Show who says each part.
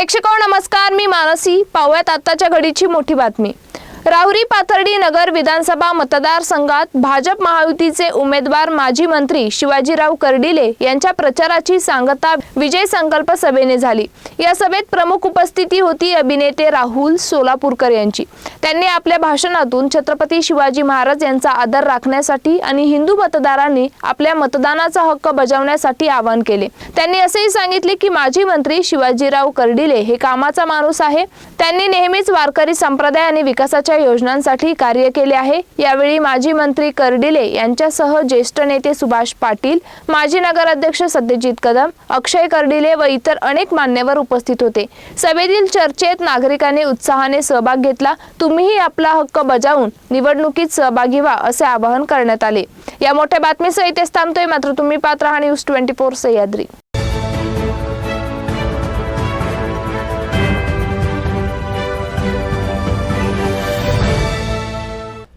Speaker 1: प्रेक्षक हो, नमस्कार. मी मानसी. पाहूयात आत्ताच्या घडीची मोठी बातमी. राहुरी पाथर्डी नगर विधानसभा मतदारसंघात भाजप महायुतीचे उमेदवार माजी मंत्री शिवाजीराव कर्डिले यांच्या प्रचाराची सांगता विजय संकल्प सभेने झाली. या सभेत प्रमुख उपस्थिती होती अभिनेते राहुल सोलापूरकर यांची. त्यांनी आपल्या भाषणातून छत्रपती शिवाजी महाराज यांचा आदर राखण्यासाठी आणि हिंदू मतदारांनी आपल्या मतदानाचा हक्क बजावण्यासाठी आवाहन केले. त्यांनी असेही सांगितले की माजी मंत्री शिवाजीराव कर्डिले हे कामाचा माणूस आहे. त्यांनी नेहमीच वारकरी संप्रदाय आणि विकासाच्या योजनांसाठी कार्य केले आहे. यावेळी माजी मंत्री कर्डिले यांच्यासह ज्येष्ठ नेते सुभाष पाटील माजी नगराध्यक्ष सत्यजित कदम अक्षय कर्डिले व इतर अनेक मान्यवर उपस्थित होते. सभेतील चर्चेत नागरिकांनी उत्साहाने सहभाग घेतला. तुम्हीही आपला हक्क बजावून निवडणुकीत सहभागी व्हा असे आवाहन करण्यात आले. या मोठ्या बातमीसह इथेच थांबतोय मात्र तुम्ही पात्र हा न्यूज ट्वेंटी फोर सह्याद्री.